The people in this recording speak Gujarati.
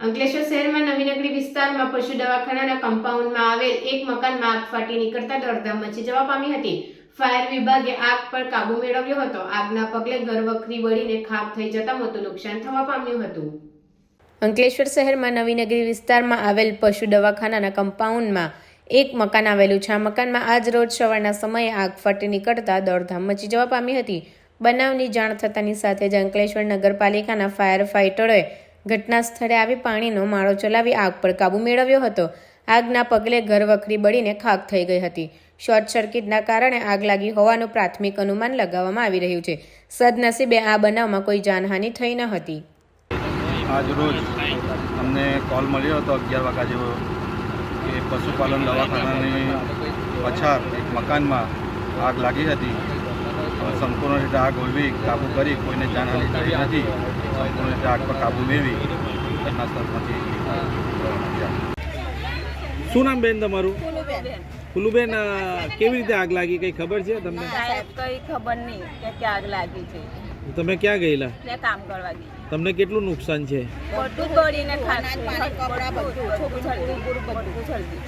અંકલેશ્વર શહેરમાં નવીનગરી વિસ્તારમાં પશુ દવાખાનાના કમ્પાઉન્ડમાં આવેલ એક મકાનમાં આગ ફાટી નીકળતા દોડધામ મચી જવા પામી હતી. ફાયર વિભાગે આગ પર કાબુ મેળવ્યો હતો. આગના પગલે ઘરવખરી વળીને ખાક થઈ જતા મોટું નુકસાન થવા પામ્યું હતું. અંકલેશ્વર શહેરમાં નવીનગરી વિસ્તારમાં આવેલ પશુ દવાખાનાના કમ્પાઉન્ડમાં એક મકાન આવેલું છે. આ મકાનમાં આજ રોજ સવારના સમયે આગ ફાટી નીકળતા દોડધામ મચી જવા પામી હતી. બનાવની જાણ થતાની સાથે જ અંકલેશ્વર નગરપાલિકાના ફાયર ફાઇટરોએ ઘટના સ્થળે આવી પાણીનો માળો ચલાવી આગ પર કાબૂ મેળવ્યો હતો. આગના પગલે ઘર વખરી બળીને ખાક થઈ ગઈ હતી. શોર્ટ સર્કિટના કારણે આગ લાગી હોવાનું પ્રાથમિક અનુમાન લગાવવામાં આવી રહ્યું છે. સદનસીબે આ બનાવમાં કોઈ જાનહાનિ થઈ ન હતી. આજ રોજ અમને કોલ મળ્યો હતો અગિયાર વાગ્યા જેવો કે પશુપાલન દવાખાનાની પછાર એક મકાનમાં આગ લાગી હતી. સંપૂર્ણ રીતે આગ ઓલવી, કાબૂ કરી કોઈને જાનહાની થઈ નથી. સંપૂર્ણ આગ પર કાબૂ મેળવી ઘટના સ્થળમાંથી શું નામ બેન તમારું? ફૂલુબેન કેવી રીતે આગ લાગી? કઈ ખબર છે તમને? સાહેબ કઈ ખબર નહીં કે ક્યાં આગ લાગી છે. તમે ક્યાં ગયેલા? મેં કામ કરવા ગઈ. તમને કેટલું નુકસાન છે? બધું બળીને ખાતું બધું છોકરું બધું છલકી